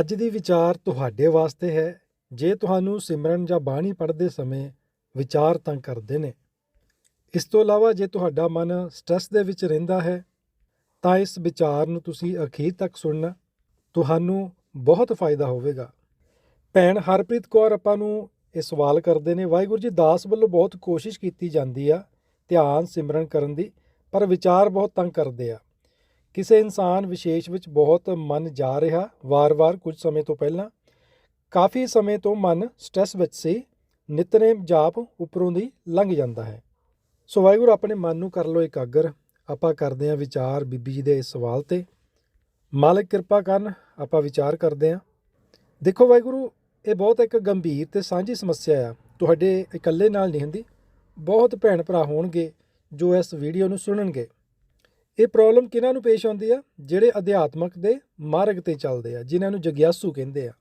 ਅੱਜ ਦੀ ਵਿਚਾਰ ਤੁਹਾਡੇ ਵਾਸਤੇ ਹੈ। ਜੇ ਤੁਹਾਨੂੰ ਸਿਮਰਨ ਜਾਂ ਬਾਣੀ ਪੜ੍ਹਦੇ ਸਮੇਂ ਵਿਚਾਰ ਤੰਗ ਕਰਦੇ ਨੇ। ਇਸ ਤੋਂ ਇਲਾਵਾ ਜੇ ਤੁਹਾਡਾ ਮਨ ਸਟ੍ਰੈਸ ਦੇ ਵਿੱਚ ਰਹਿੰਦਾ ਹੈ, ਤਾਂ ਇਸ ਵਿਚਾਰ ਨੂੰ ਤੁਸੀਂ ਅਖੀਰ ਤੱਕ ਸੁਣਨਾ ਤੁਹਾਨੂੰ ਬਹੁਤ ਫਾਇਦਾ ਹੋਵੇਗਾ। ਭੈਣ ਹਰਪ੍ਰੀਤ ਕੌਰ ਆਪਾਂ ਨੂੰ ਇਹ ਸਵਾਲ ਕਰਦੇ ਨੇ, ਵਾਹਿਗੁਰੂ ਜੀ, ਦਾਸ ਵੱਲੋਂ ਬਹੁਤ ਕੋਸ਼ਿਸ਼ ਕੀਤੀ ਜਾਂਦੀ ਆ ਧਿਆਨ ਸਿਮਰਨ ਕਰਨ ਦੀ, ਪਰ ਵਿਚਾਰ ਬਹੁਤ ਤੰਗ ਕਰਦੇ ਆ। ਕਿਸੇ ਇਨਸਾਨ ਵਿਸ਼ੇਸ਼ ਵਿੱਚ ਬਹੁਤ ਮਨ ਜਾ ਰਿਹਾ, ਵਾਰ-ਵਾਰ ਕੁਝ ਸਮੇਂ ਤੋਂ ਪਹਿਲਾਂ, ਕਾਫੀ ਸਮੇਂ ਤੋਂ ਮਨ ਸਟ੍ਰੈਸ ਵਿੱਚ ਸੀ, ਨਿਤਨੇਮ ਜਾਪ ਉੱਪਰੋਂ ਦੀ ਲੰਘ ਜਾਂਦਾ ਹੈ। ਸੋ ਵਾਹਿਗੁਰੂ, ਆਪਣੇ ਮਨ ਨੂੰ ਕਰ ਲਓ ਇਕਾਗਰ। ਆਪਾਂ ਕਰਦੇ ਹਾਂ ਵਿਚਾਰ ਬੀਬੀ ਜੀ ਦੇ ਇਸ ਸਵਾਲ ਤੇ। ਮਾਲਕ ਕਿਰਪਾ ਕਰਨ, ਆਪਾਂ ਵਿਚਾਰ ਕਰਦੇ ਹਾਂ। ਦੇਖੋ ਵਾਹਿਗੁਰੂ, ਇਹ ਬਹੁਤ ਇੱਕ ਗੰਭੀਰ ਤੇ ਸਾਂਝੀ ਸਮੱਸਿਆ ਆ। ਤੁਹਾਡੇ ਇਕੱਲੇ ਨਾਲ ਨਹੀਂ ਹੁੰਦੀ, ਬਹੁਤ ਭੈਣ ਭਰਾ ਹੋਣਗੇ ਜੋ ਇਸ ਵੀਡੀਓ ਨੂੰ ਸੁਣਨਗੇ। ਇਹ ਪ੍ਰੋਬਲਮ ਕਿਹਨਾਂ ਨੂੰ ਪੇਸ਼ ਆਉਂਦੀ ਆ? ਜਿਹੜੇ ਅਧਿਆਤਮਕ ਦੇ ਮਾਰਗ ਤੇ ਚੱਲਦੇ ਆ, ਜਿਨ੍ਹਾਂ ਨੂੰ ਜਗਿਆਸੂ ਕਹਿੰਦੇ ਆ।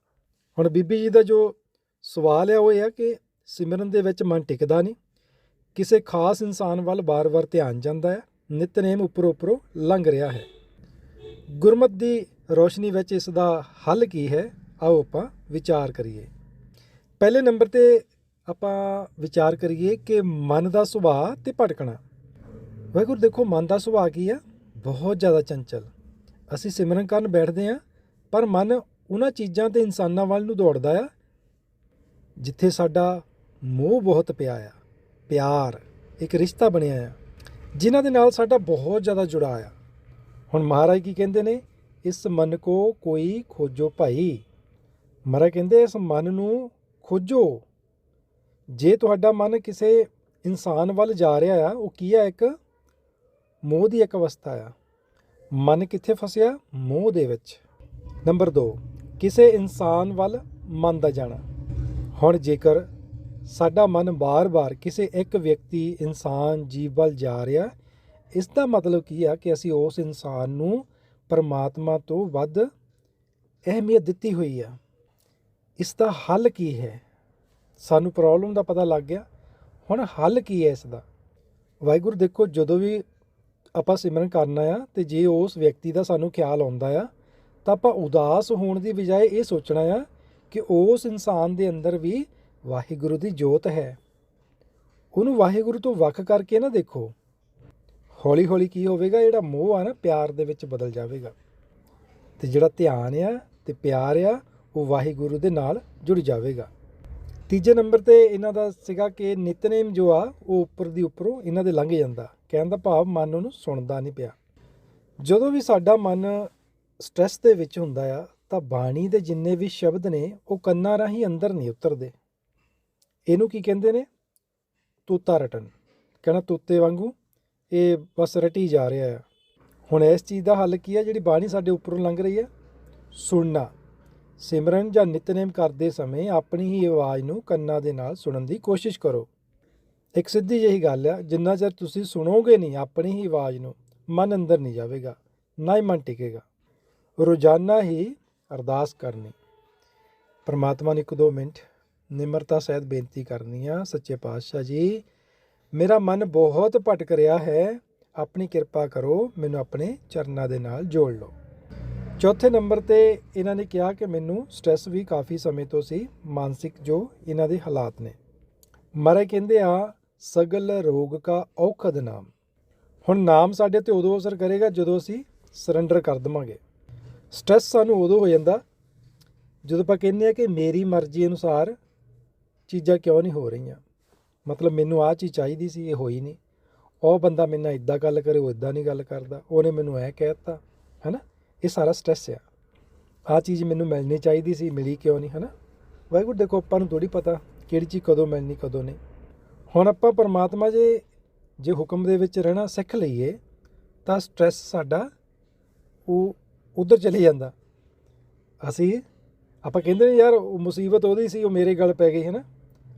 ਹੁਣ ਬੀਬੀ ਜੀ ਦਾ ਜੋ ਸਵਾਲ ਹੈ ਉਹ ਇਹ ਆ ਕਿ ਸਿਮਰਨ ਦੇ ਵਿੱਚ ਮਨ ਟਿਕਦਾ ਨਹੀਂ। ਕਿਸੇ ਖਾਸ ਇਨਸਾਨ ਵੱਲ ਬਾਰ-ਬਾਰ ਧਿਆਨ ਜਾਂਦਾ ਹੈ ਨਿਤਨੇਮ ਉੱਪਰੋਂ ਉੱਪਰੋਂ ਲੰਘ ਰਿਹਾ ਹੈ। ਗੁਰਮਤ ਦੀ ਰੋਸ਼ਨੀ ਵਿੱਚ ਇਸ ਦਾ ਹੱਲ ਕੀ ਹੈ? ਆਓ ਆਪਾਂ ਵਿਚਾਰ ਕਰੀਏ। ਪਹਿਲੇ ਨੰਬਰ ਤੇ ਆਪਾਂ ਵਿਚਾਰ ਕਰੀਏ ਕਿ ਮਨ ਦਾ ਸੁਭਾਅ ਤੇ ਭਟਕਣਾ। ਵਾਹਿਗੁਰੂ, ਦੇਖੋ, ਮਨ ਦਾ ਸੁਭਾਅ ਕੀ ਆ? ਬਹੁਤ ਜ਼ਿਆਦਾ ਚੰਚਲ। ਅਸੀਂ ਸਿਮਰਨ ਕਰਨ ਬੈਠਦੇ ਆ ਪਰ ਮਨ ਉਹਨਾਂ ਚੀਜ਼ਾਂ ਤੇ ਇਨਸਾਨਾਂ ਵੱਲ ਨੂੰ ਦੌੜਦਾ ਆ, ਜਿੱਥੇ ਸਾਡਾ ਮੋਹ ਬਹੁਤ ਪਿਆ ਆ। ਪਿਆਰ, ਇੱਕ ਰਿਸ਼ਤਾ ਬਣਿਆ ਆ, ਜਿਨ੍ਹਾਂ ਦੇ ਨਾਲ ਸਾਡਾ ਬਹੁਤ ਜ਼ਿਆਦਾ ਜੁੜਾ ਆ। ਹੁਣ ਮਹਾਰਾਜ ਕੀ ਕਹਿੰਦੇ ਨੇ? ਇਸ ਮਨ ਕੋ ਕੋਈ ਖੋਜੋ ਭਾਈ। ਮਹਾਰਾਜ ਕਹਿੰਦੇ, ਇਸ ਮਨ ਨੂੰ ਖੋਜੋ। ਜੇ ਤੁਹਾਡਾ ਮਨ ਕਿਸੇ ਇਨਸਾਨ ਵੱਲ ਜਾ ਰਿਹਾ ਆ, ਉਹ ਕੀ ਆ? ਇੱਕ ਮੋਹ ਦੀ ਇੱਕ ਅਵਸਥਾ ਆ। ਮਨ ਕਿੱਥੇ ਫਸਿਆ? ਮੋਹ ਦੇ ਵਿੱਚ। ਨੰਬਰ 2 ਕਿਸੇ ਇਨਸਾਨ ਵੱਲ ਮਨ ਦਾ ਜਾਣਾ। ਹੁਣ ਜੇਕਰ ਸਾਡਾ ਮਨ ਬਾਰ-ਬਾਰ ਕਿਸੇ ਇੱਕ ਵਿਅਕਤੀ, ਇਨਸਾਨ, ਜੀਵ ਵੱਲ ਜਾ ਰਿਹਾ, ਇਸ ਦਾ ਮਤਲਬ ਕੀ ਆ ਕਿ ਅਸੀਂ ਉਸ ਇਨਸਾਨ ਨੂੰ ਪਰਮਾਤਮਾ ਤੋਂ ਵੱਧ ਅਹਿਮੀਅਤ ਦਿੱਤੀ ਹੋਈ ਆ। ਇਸ ਦਾ ਹੱਲ ਕੀ ਹੈ? ਸਾਨੂੰ ਪ੍ਰੋਬਲਮ ਦਾ ਪਤਾ ਲੱਗ ਗਿਆ। ਹੁਣ ਹੱਲ ਕੀ ਹੈ ਇਸ ਦਾ? ਵਾਹਿਗੁਰੂ, ਦੇਖੋ, ਜਦੋਂ ਵੀ ਆਪਾਂ ਸਿਮਰਨ ਕਰਨਾ ਆ ਤੇ ਜੇ ਉਸ ਵਿਅਕਤੀ ਦਾ ਸਾਨੂੰ ਖਿਆਲ ਆਉਂਦਾ ਆ, ਤਾਂ ਆਪਾਂ ਉਦਾਸ ਹੋਣ ਦੀ ਬਜਾਏ ਇਹ ਸੋਚਣਾ ਆ ਕਿ ਉਸ ਇਨਸਾਨ ਦੇ ਅੰਦਰ ਵੀ ਵਾਹਿਗੁਰੂ ਦੀ ਜੋਤ ਹੈ। ਉਹਨੂੰ ਵਾਹਿਗੁਰੂ ਤੋਂ ਵੱਖ ਕਰਕੇ ਨਾ ਦੇਖੋ। ਹੌਲੀ ਹੌਲੀ ਕੀ ਹੋਵੇਗਾ, ਜਿਹੜਾ ਮੋਹ ਆ ਨਾ, ਪਿਆਰ ਦੇ ਵਿੱਚ ਬਦਲ ਜਾਵੇਗਾ। ਤੇ ਜਿਹੜਾ ਧਿਆਨ ਆ ਤੇ ਪਿਆਰ ਆ, ਉਹ ਵਾਹਿਗੁਰੂ ਦੇ ਨਾਲ ਜੁੜ ਜਾਵੇਗਾ। ਤੀਜੇ ਨੰਬਰ ਤੇ ਇਹਨਾਂ ਦਾ ਸੀਗਾ ਕਿ ਨਿਤਨੇਮ ਜੋ ਆ, ਉਹ ਉੱਪਰ ਦੀ ਉੱਪਰੋਂ ਇਹਨਾਂ ਦੇ ਲੰਘ ਜਾਂਦਾ। ਕਹਿਣ ਦਾ ਭਾਵ ਮਨ ਉਹਨੂੰ ਸੁਣਦਾ ਨਹੀਂ ਪਿਆ। ਜਦੋਂ ਵੀ ਸਾਡਾ ਮਨ ਸਟ੍ਰੈਸ ਦੇ ਵਿੱਚ ਹੁੰਦਾ ਆ, ਤਾਂ ਬਾਣੀ ਦੇ ਜਿੰਨੇ ਵੀ ਸ਼ਬਦ ਨੇ, ਉਹ ਕੰਨਾਂ ਰਾਹੀਂ ਅੰਦਰ ਨਹੀਂ ਉਤਰਦੇ। ਇਹਨੂੰ ਕੀ ਕਹਿੰਦੇ ਨੇ? ਤੂਤਾ ਰਟਨ। ਕਹਿਣਾ ਤੂਤੇ ਵਾਂਗੂ ਇਹ ਬਸ ਰਟੀ ਜਾ ਰਿਹਾ ਆ। ਹੁਣ ਇਸ ਚੀਜ਼ ਦਾ ਹੱਲ ਕੀ ਹੈ ਜਿਹੜੀ ਬਾਣੀ ਸਾਡੇ ਉੱਪਰੋਂ ਲੰਘ ਰਹੀ ਹੈ ਸੁਣਨਾ। ਸਿਮਰਨ ਜਾਂ ਨਿਤਨੇਮ ਕਰਦੇ ਸਮੇਂ ਆਪਣੀ ਹੀ ਆਵਾਜ਼ ਨੂੰ ਕੰਨਾਂ ਦੇ ਨਾਲ ਸੁਣਨ ਦੀ ਕੋਸ਼ਿਸ਼ ਕਰੋ। ਇੱਕ ਸਿੱਧੀ ਜਿਹੀ ਗੱਲ ਆ, ਜਿੰਨਾ ਚਿਰ ਤੁਸੀਂ ਸੁਣੋਗੇ ਨਹੀਂ ਆਪਣੀ ਹੀ ਆਵਾਜ਼ ਨੂੰ, ਮਨ ਅੰਦਰ ਨਹੀਂ ਜਾਵੇਗਾ, ਨਾ ਹੀ ਮਨ ਟਿਕੇਗਾ। ਰੋਜ਼ਾਨਾ ਹੀ ਅਰਦਾਸ ਕਰਨੀ। ਪਰਮਾਤਮਾ ਨੂੰ ਇੱਕ ਦੋ ਮਿੰਟ, ਨਿਮਰਤਾ ਸਹਿਤ ਬੇਨਤੀ ਕਰਨੀ ਆ, ਸੱਚੇ ਪਾਤਸ਼ਾਹ ਜੀ, ਮੇਰਾ ਮਨ ਬਹੁਤ ਭਟਕ ਰਿਹਾ ਹੈ, ਆਪਣੀ ਕਿਰਪਾ ਕਰੋ, ਮੈਨੂੰ ਆਪਣੇ ਚਰਨਾਂ ਦੇ ਨਾਲ ਜੋੜ ਲਓ। ਚੌਥੇ ਨੰਬਰ ਤੇ ਇਹਨਾਂ ਨੇ ਕਿਹਾ ਕਿ ਮੈਨੂੰ ਸਟ੍ਰੈਸ ਵੀ ਕਾਫੀ ਸਮੇਂ ਤੋਂ ਸੀ, ਮਾਨਸਿਕ ਜੋ ਇਹਨਾਂ ਦੇ ਹਾਲਾਤ ਨੇ। ਮਹਾਰਾਜ ਕਹਿੰਦੇ ਆ ਸਗਲ ਰੋਗ ਕਾ ਔਖਦ ਨਾਮ। ਹੁਣ ਨਾਮ ਸਾਡੇ ਤੇ ਉਦੋਂ ਅਸਰ ਕਰੇਗਾ ਜਦੋਂ ਅਸੀਂ ਸਰੈਂਡਰ ਕਰ ਦਵਾਂਗੇ। ਸਟ੍ਰੈਸ ਸਾਨੂੰ ਉਦੋਂ ਹੋ ਜਾਂਦਾ ਜਦੋਂ ਆਪਾਂ ਕਹਿੰਦੇ ਆ ਕਿ ਮੇਰੀ ਮਰਜ਼ੀ ਅਨੁਸਾਰ ਚੀਜ਼ਾਂ ਕਿਉਂ ਨਹੀਂ ਹੋ ਰਹੀਆਂ। ਮਤਲਬ ਮੈਨੂੰ ਆਹ ਚੀਜ਼ ਚਾਹੀਦੀ ਸੀ, ਇਹ ਹੋਈ ਨਹੀਂ। ਉਹ ਬੰਦਾ ਮੇਰੇ ਨਾਲ ਇਦਾਂ ਗੱਲ ਕਰੇ, ਉਹ ਇਦਾਂ ਨਹੀਂ ਗੱਲ ਕਰਦਾ। ਉਹਨੇ ਮੈਨੂੰ ਐ ਕਹਿਤਾ ਹੈਨਾ? ਇਹ ਸਾਰਾ ਸਟ੍ਰੈਸ ਆ। ਆਹ ਚੀਜ਼ ਮੈਨੂੰ ਮਿਲਣੀ ਚਾਹੀਦੀ ਸੀ, ਮਿਲੀ ਕਿਉਂ ਨਹੀਂ, ਹੈਨਾ? ਵਾਹਿਗੁਰੂ, ਦੇਖੋ ਆਪਾਂ ਨੂੰ ਥੋੜੀ ਪਤਾ ਕਿਹੜੀ ਚੀਜ਼ ਕਦੋਂ ਮਿਲਣੀ, ਕਦੋਂ ਨਹੀਂ। ਹੁਣ ਆਪਾਂ ਪਰਮਾਤਮਾ ਜੇ ਜੇ ਹੁਕਮ ਦੇ ਵਿੱਚ ਰਹਿਣਾ, ਸਿੱਖ ਲਈਏ, ਤਾਂ ਸਟ੍ਰੈਸ ਸਾਡਾ ਉਹ ਉਧਰ ਚਲੇ ਜਾਂਦਾ। ਅਸੀਂ, ਆਪਾਂ ਕਹਿੰਦੇ ਨੇ ਯਾਰ, ਉਹ ਮੁਸੀਬਤ ਉਹਦੀ ਸੀ, ਉਹ ਮੇਰੇ ਗਲ ਪੈ ਗਈ ਹੈ ਨਾ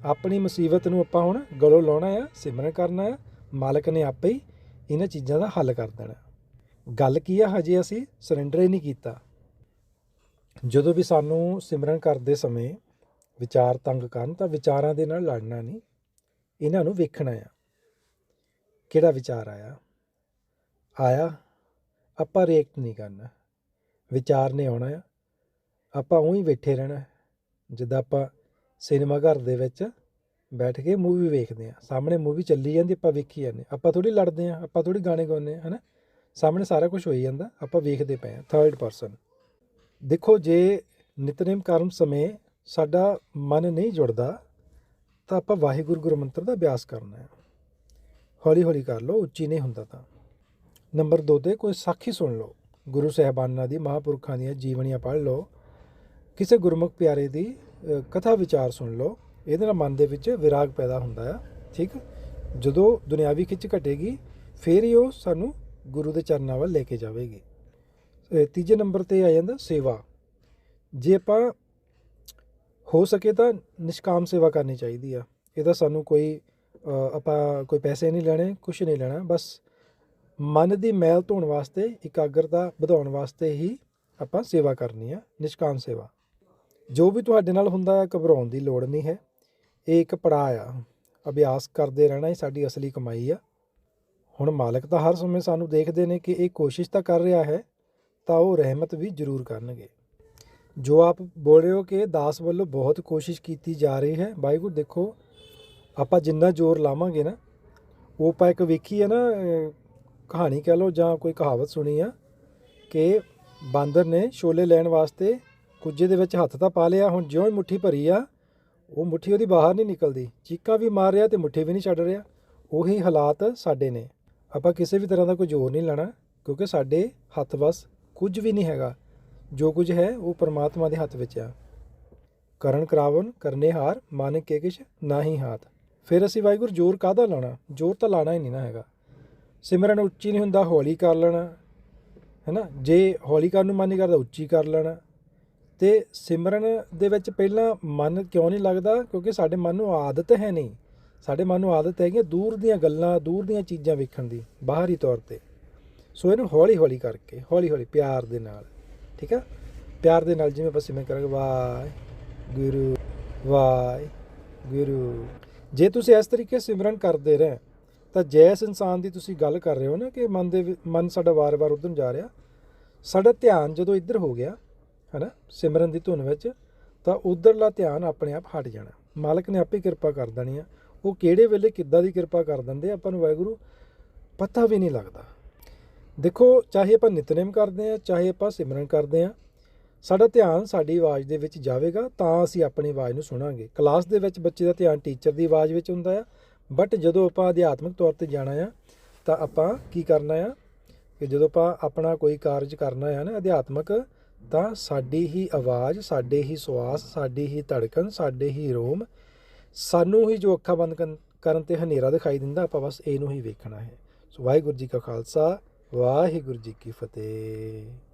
ਆਪਣੀ ਮੁਸੀਬਤ ਨੂੰ ਆਪਾਂ ਹੁਣ ਗਲੋਂ ਲਾਉਣਾ ਆ, ਸਿਮਰਨ ਕਰਨਾ ਆ, ਮਾਲਕ ਨੇ ਆਪੇ ਹੀ ਇਹਨਾਂ ਚੀਜ਼ਾਂ ਦਾ ਹੱਲ ਕਰ ਦੇਣਾ। ਗੱਲ ਕੀ ਆ, ਹਜੇ ਅਸੀਂ ਸਰੈਂਡਰ ਹੀ ਨਹੀਂ ਕੀਤਾ। ਜਦੋਂ ਵੀ ਸਾਨੂੰ ਸਿਮਰਨ ਕਰਦੇ ਸਮੇਂ ਵਿਚਾਰ ਤੰਗ ਕਰਨ, ਤਾਂ ਵਿਚਾਰਾਂ ਦੇ ਨਾਲ ਲੜਨਾ ਨਹੀਂ। ਇਹਨਾਂ ਨੂੰ ਵੇਖਣਾ ਆ ਕਿਹੜਾ ਵਿਚਾਰ ਆਇਆ? ਆਇਆ, ਆਪਾਂ ਰਿਐਕਟ ਨਹੀਂ ਕਰਨਾ। ਵਿਚਾਰ ਨੇ ਆਉਣਾ ਆ। ਆਪਾਂ ਉਹੀ ਬੈਠੇ ਰਹਿਣਾ। ਜਿੱਦਾਂ ਆਪਾਂ ਸਿਨੇਮਾ ਘਰ ਦੇ ਵਿੱਚ ਬੈਠ ਕੇ ਮੂਵੀ ਵੇਖਦੇ ਆ ਸਾਹਮਣੇ ਮੂਵੀ ਚੱਲੀ ਜਾਂਦੀ, ਆਪਾਂ ਵੇਖੀ ਜਾਂਦੇ ਆਪਾਂ ਥੋੜੀ ਲੜਦੇ ਆ ਆਪਾਂ ਥੋੜੀ ਗਾਣੇ ਗਾਉਂਦੇ ਆ ਹਨਾ? ਸਾਹਮਣੇ ਸਾਰਾ ਕੁਝ ਹੋਈ ਜਾਂਦਾ, ਆਪਾਂ ਵੇਖਦੇ ਪਏ ਆ ਥਰਡ ਪਰਸਨ ਦੇਖੋ, ਜੇ ਨਿਤਨੇਮ ਕਰਨ ਸਮੇਂ ਸਾਡਾ ਮਨ ਨਹੀਂ ਜੁੜਦਾ ਤਾਂ ਆਪਾਂ ਵਾਹਿਗੁਰੂ ਗੁਰੂ ਮੰਤਰ ਦਾ ਅਭਿਆਸ ਕਰਨਾ ਹੈ। ਹੌਲੀ ਹੌਲੀ ਕਰ ਲਓ, ਉੱਚੀ ਨਹੀਂ ਹੁੰਦਾ ਤਾਂ। ਨੰਬਰ 2 ਤੇ ਕੋਈ ਸਾਖੀ ਸੁਣ ਲਓ। ਗੁਰੂ ਸਾਹਿਬਾਨਾਂ ਦੀ, ਮਹਾਪੁਰਖਾਂ ਦੀਆਂ ਜੀਵਨੀਆਂ ਪੜ੍ਹ ਲਓ। ਕਿਸੇ ਗੁਰਮੁਖ ਪਿਆਰੇ ਦੀ ਕਥਾ ਵਿਚਾਰ ਸੁਣ ਲਓ। ਇਹਦੇ ਨਾਲ ਮਨ ਦੇ ਵਿੱਚ ਵਿਰਾਗ ਪੈਦਾ ਹੁੰਦਾ ਆ, ਠੀਕ? ਜਦੋਂ ਦੁਨਿਆਵੀ ਖਿੱਚ ਘਟੇਗੀ, ਫਿਰ ਹੀ ਉਹ ਸਾਨੂੰ ਗੁਰੂ ਦੇ ਚਰਨਾਂ ਵੱਲ ਲੈ ਕੇ ਜਾਵੇਗੀ। ਤੀਜੇ ਨੰਬਰ ਤੇ ਆ ਜਾਂਦਾ ਸੇਵਾ। ਜੇ ਆਪਾਂ ਹੋ ਸਕੇ ਤਾਂ ਨਿਸ਼ਕਾਮ ਸੇਵਾ ਕਰਨੀ ਚਾਹੀਦੀ ਆ। ਇਹਦਾ ਸਾਨੂੰ ਕੋਈ ਆਪਾਂ ਕੋਈ ਪੈਸੇ ਨਹੀਂ ਲੈਣੇ ਕੁਝ ਨਹੀਂ ਲੈਣਾ, ਬਸ ਮਨ ਦੀ ਮੈਲ ਧੋਣ ਵਾਸਤੇ, ਇਕਾਗਰਤਾ ਵਧਾਉਣ ਵਾਸਤੇ ਹੀ ਆਪਾਂ ਸੇਵਾ ਕਰਨੀ ਆ, ਨਿਸ਼ਕਾਮ ਸੇਵਾ। ਜੋ ਵੀ ਤੁਹਾਡੇ ਨਾਲ ਹੁੰਦਾ ਹੈ ਘਬਰਾਉਣ ਦੀ ਲੋੜ ਨਹੀਂ ਹੈ। ਇਹ ਇੱਕ ਪੜਾਅ ਆ। ਅਭਿਆਸ ਕਰਦੇ ਰਹਿਣਾ ਹੀ ਸਾਡੀ ਅਸਲੀ ਕਮਾਈ ਆ। ਹੁਣ ਮਾਲਕ ਤਾਂ ਹਰ ਸਮੇਂ ਸਾਨੂੰ ਦੇਖਦੇ ਨੇ ਕਿ ਇਹ ਕੋਸ਼ਿਸ਼ ਤਾਂ ਕਰ ਰਿਹਾ ਹੈ, ਤਾਂ ਉਹ ਰਹਿਮਤ ਵੀ ਜ਼ਰੂਰ ਕਰਨਗੇ। ਜੋ ਆਪ ਬੋਲ ਰਹੇ ਹੋ ਕਿ ਦਾਸ ਵੱਲੋਂ ਬਹੁਤ ਕੋਸ਼ਿਸ਼ ਕੀਤੀ ਜਾ ਰਹੀ ਹੈ, ਵਾਹਿਗੁਰੂ ਦੇਖੋ, ਆਪਾਂ ਜਿੰਨਾ ਜ਼ੋਰ ਲਾਵਾਂਗੇ ਨਾ, ਉਹ ਆਪਾਂ ਇੱਕ ਵੇਖੀ ਹੈ ਨਾ ਕਹਾਣੀ ਕਹਿ ਲਓ ਜਾਂ ਕੋਈ ਕਹਾਵਤ ਸੁਣੀ ਆ ਕਿ ਬਾਂਦਰ ਨੇ ਛੋਲੇ ਲੈਣ ਵਾਸਤੇ ਕੁੱਜੇ ਦੇ ਵਿੱਚ ਹੱਥ ਤਾਂ ਪਾ ਲਿਆ, ਹੁਣ ਜਿਉਂ ਹੀ ਮੁੱਠੀ ਭਰੀ ਆ, ਉਹ ਮੁੱਠੀ ਉਹਦੀ ਬਾਹਰ ਨਹੀਂ ਨਿਕਲਦੀ, ਚੀਕਾਂ ਵੀ ਮਾਰ ਰਿਹਾ ਤੇ ਮੁੱਠੀ ਵੀ ਨਹੀਂ ਛੱਡ ਰਿਹਾ, ਉਹੀ ਹਾਲਾਤ ਸਾਡੇ ਨੇ। ਆਪਾਂ ਕਿਸੇ ਵੀ ਤਰ੍ਹਾਂ ਦਾ ਕੋਈ ਜ਼ੋਰ ਨਹੀਂ ਲੈਣਾ, ਕਿਉਂਕਿ ਸਾਡੇ ਹੱਥ ਵਸ ਕੁਝ ਵੀ ਨਹੀਂ ਹੈਗਾ। ਜੋ ਕੁਝ ਹੈ ਉਹ ਪਰਮਾਤਮਾ ਦੇ ਹੱਥ ਵਿੱਚ ਆ। ਕਰਨ ਕਰਾਵਨ, ਕਰਨੇ ਹਾਰ, ਮਾਨਕ ਕੇ ਕਿਛ ਨਾਹੀ ਹਾਥ। ਫਿਰ ਅਸੀਂ ਵਾਹਿਗੁਰੂ ਜ਼ੋਰ ਕਾਹਦਾ ਲਾਉਣਾ? ਜ਼ੋਰ ਤਾਂ ਲਾਣਾ ਹੀ ਨਹੀਂ ਨਾ ਹੈਗਾ। ਸਿਮਰਨ ਉੱਚੀ ਨਹੀਂ ਹੁੰਦਾ, ਹੌਲੀ ਕਰ ਲੈਣਾ। ਹੈਨਾ? ਜੇ ਹੌਲੀ ਕਰਨ ਨੂੰ ਮਨ ਨਹੀਂ ਕਰਦਾ, ਉੱਚੀ ਕਰ ਲੈਣਾ। ਤੇ ਸਿਮਰਨ ਦੇ ਵਿੱਚ ਪਹਿਲਾਂ ਮਨ ਕਿਉਂ ਨਹੀਂ ਲੱਗਦਾ? ਕਿਉਂਕਿ ਸਾਡੇ ਮਨ ਨੂੰ ਆਦਤ ਹੈ ਨਹੀਂ। ਸਾਡੇ ਮਨ ਨੂੰ ਆਦਤ ਹੈਗੀ ਦੂਰ ਦੀਆਂ ਗੱਲਾਂ, ਦੂਰ ਦੀਆਂ ਚੀਜ਼ਾਂ ਵੇਖਣ ਦੀ, ਬਾਹਰੀ ਤੌਰ ਤੇ। ਸੋ ਇਹਨੂੰ ਹੌਲੀ ਹੌਲੀ ਕਰਕੇ ਹੌਲੀ ਹੌਲੀ ਪਿਆਰ ਦੇ ਨਾਲ। ਠੀਕ ਆ ਪਿਆਰ ਦੇ ਨਾਲ ਜਿਵੇਂ ਆਪਾਂ ਸਿਮਰਨ ਕਰਾਂਗੇ, ਵਾਹਿ, ਗੁਰੂ ਵਾਹਿ, ਗੁਰੂ। ਜੇ ਤੁਸੀਂ ਇਸ ਤਰੀਕੇ ਸਿਮਰਨ ਕਰਦੇ ਰਹੇ, ਤਾਂ ਜੈਸ ਇਨਸਾਨ ਦੀ ਤੁਸੀਂ ਗੱਲ ਕਰ ਰਹੇ ਹੋ ਨਾ ਕਿ ਮਨ ਦੇ ਮਨ ਸਾਡਾ ਵਾਰ-ਵਾਰ ਉਧਰ ਨੂੰ ਜਾ ਰਿਹਾ। ਸਾਡਾ ਧਿਆਨ ਜਦੋਂ ਇੱਧਰ ਹੋ ਗਿਆ, ਹੈਨਾ, ਸਿਮਰਨ ਦੀ ਧੁਨ ਵਿੱਚ, ਤਾਂ ਉਧਰਲਾ ਧਿਆਨ ਆਪਣੇ ਆਪ ਹਟ ਜਾਣਾ। ਮਾਲਕ ਨੇ ਆਪੇ ਕਿਰਪਾ ਕਰ ਦੇਣੀ ਆ। ਉਹ ਕਿਹੜੇ ਵੇਲੇ ਕਿੱਦਾਂ ਦੀ ਕਿਰਪਾ ਕਰ ਦਿੰਦੇ ਆਪਾਂ ਨੂੰ ਵਾਹਿਗੁਰੂ ਪਤਾ ਵੀ ਨਹੀਂ ਲੱਗਦਾ। ਦੇਖੋ, ਚਾਹੇ ਆਪਾਂ ਨਿਤਨੇਮ ਕਰਦੇ ਆ ਚਾਹੇ ਆਪਾਂ ਸਿਮਰਨ ਕਰਦੇ ਆ ਸਾਡਾ ਧਿਆਨ ਸਾਡੀ ਆਵਾਜ਼ ਦੇ ਵਿੱਚ ਜਾਵੇਗਾ, ਤਾਂ ਅਸੀਂ ਆਪਣੀ ਆਵਾਜ਼ ਨੂੰ ਸੁਣਾਂਗੇ। ਕਲਾਸ ਦੇ ਵਿੱਚ ਬੱਚੇ ਦਾ ਧਿਆਨ ਟੀਚਰ ਦੀ ਆਵਾਜ਼ ਵਿੱਚ ਹੁੰਦਾ ਆ, ਬਟ ਜਦੋਂ ਆਪਾਂ ਅਧਿਆਤਮਿਕ ਤੌਰ ਤੇ ਜਾਣਾ ਆ, ਤਾਂ ਆਪਾਂ ਕੀ ਕਰਨਾ ਆ? ਕਿ ਜਦੋਂ ਆਪਾਂ ਆਪਣਾ ਕੋਈ ਕਾਰਜ ਕਰਨਾ ਆ ਨਾ ਅਧਿਆਤਮਿਕ, ਤਾਂ ਸਾਡੀ ਹੀ ਆਵਾਜ਼, ਸਾਡੇ ਹੀ ਸਵਾਸ, ਸਾਡੀ ਹੀ ਧੜਕਣ, ਸਾਡੇ ਹੀ ਰੋਮ, ਸਾਨੂੰ ਹੀ ਜੋ ਅੱਖਾਂ ਬੰਦ ਕਰਨ- ਕਰਨ ਤੇ ਹਨੇਰਾ ਦਿਖਾਈ ਦਿੰਦਾ, ਆਪਾਂ ਬਸ ਇਹਨੂੰ ਹੀ ਵੇਖਣਾ ਹੈ। ਸੋ ਵਾਹਿਗੁਰੂ ਜੀ ਕਾ ਖਾਲਸਾ ਵਾਹਿਗੁਰੂ ਜੀ ਕੀ ਫਤਿਹ।